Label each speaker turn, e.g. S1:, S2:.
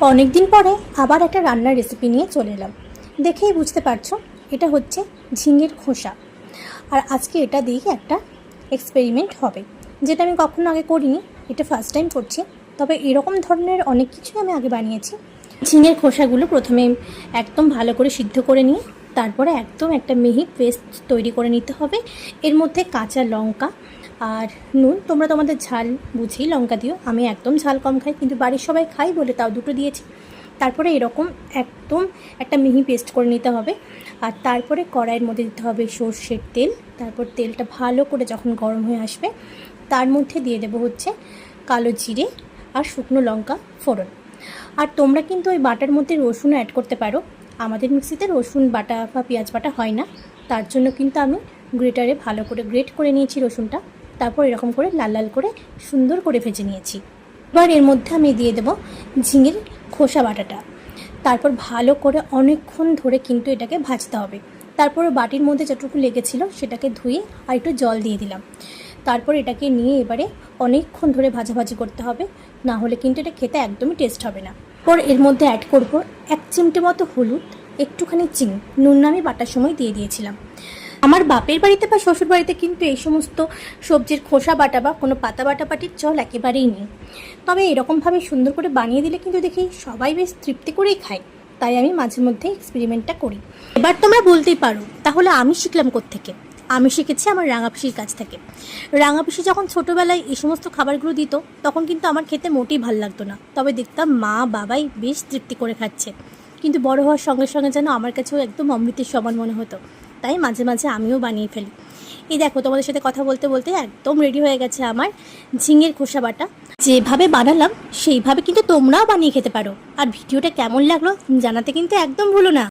S1: অনেক দিন পরে আবার একটা রান্নার রেসিপি নিয়ে চলে এলাম। দেখেই বুঝতে পারছ, এটা হচ্ছে ঝিঙের খোসা। আর আজকে এটা দিয়ে একটা এক্সপেরিমেন্ট হবে। যেটা আমি কখনো আগে করিনি, এটা ফার্স্ট টাইম করছি। তবে এরকম ধরনের অনেক কিছুই আমি আগে বানিয়েছি। ঝিঙের খোসাগুলো প্রথমে একদম ভালো করে সিদ্ধ করে নিয়ে, তারপরে একদম একটা মিহি পেস্ট তৈরি করে নিতে হবে। এর মধ্যে কাঁচা লঙ্কা আর নুন, তোমরা তোমাদের ঝাল বুঝেই লঙ্কা দিও। আমি একদম ঝাল কম খাই, কিন্তু বাড়ির সবাই খাই বলে তাও দুটো দিয়েছি। তারপরে এরকম একদম একটা মিহি পেস্ট করে নিতে হবে। আর তারপরে কড়াইয়ের মধ্যে দিতে হবে সর্ষের তেল। তারপর তেলটা ভালো করে যখন গরম হয়ে আসবে, তার মধ্যে দিয়ে দেবো হচ্ছে কালো জিরে আর শুকনো লঙ্কা ফোড়ন। আর তোমরা কিন্তু ওই বাটার মধ্যে রসুন অ্যাড করতে পারো। আমাদের মিক্সিতে রসুন বাটা বা পেঁয়াজ বাটা হয় না। তার জন্য কিন্তু আমি গ্রেটারে ভালো করে গ্রেট করে নিয়েছি রসুনটা। তারপর এরকম করে লাল লাল করে সুন্দর করে ভেজে নিয়েছি। এবার এর মধ্যে আমি দিয়ে দেবো ঝিঙের খোসা বাটাটা। তারপর ভালো করে অনেকক্ষণ ধরে কিন্তু এটাকে ভাজতে হবে। তারপর বাটির মধ্যে যতটুকু লেগেছিল সেটাকে ধুয়ে আর একটু জল দিয়ে দিলাম। তারপর এটাকে নিয়ে এবারে অনেকক্ষণ ধরে ভাজাভাজি করতে হবে। না হলে কিন্তু এটা খেতে একদমই টেস্ট হবে না। পর এর মধ্যে অ্যাড করব এক চিমটে মতো হলুদ, একটুখানি চিনি। নুন আমি বাটার সময় দিয়ে দিয়েছিলাম। আমার বাপের বাড়িতে বা শ্বশুর বাড়িতে কিন্তু এই সমস্ত সবজির খোসা বাটা বা কোনো পাতা বাটা বাটাপাটির চল একেবারেই নেই। তবে এরকমভাবে সুন্দর করে বানিয়ে দিলে কিন্তু দেখি সবাই বেশ তৃপ্তি করেই খায়। তাই আমি মাঝে মধ্যে এক্সপেরিমেন্টটা করি। এবার তোমরা বলতেই পারো, তাহলে আমি শিখলাম থেকে আমি শিখেছি আমার রাঙাপিসির কাছ থেকে। রাঙাপিসি যখন ছোটোবেলায় এই সমস্ত খাবারগুলো দিত, তখন কিন্তু আমার খেতে মোটেই ভালো লাগতো না। তবে দেখতাম মা বাবাই বেশ তৃপ্তি করে খাচ্ছে। কিন্তু বড় হওয়ার সঙ্গে সঙ্গে যেন আমার কাছেও একদম অমৃতের সমান মনে হতো। তাই মাঝে মাঝে আমিও বানিয়ে ফেলি। এই দেখো, তোমাদের সাথে কথা বলতে বলতে একদম রেডি হয়ে গেছে আমার ঝিঙের খোসা বাটা। যেভাবে বানালাম, সেইভাবে কিন্তু তোমরাও বানিয়ে খেতে পারো। আর ভিডিওটা কেমন লাগল জানাতে কিন্তু একদম ভুলো না।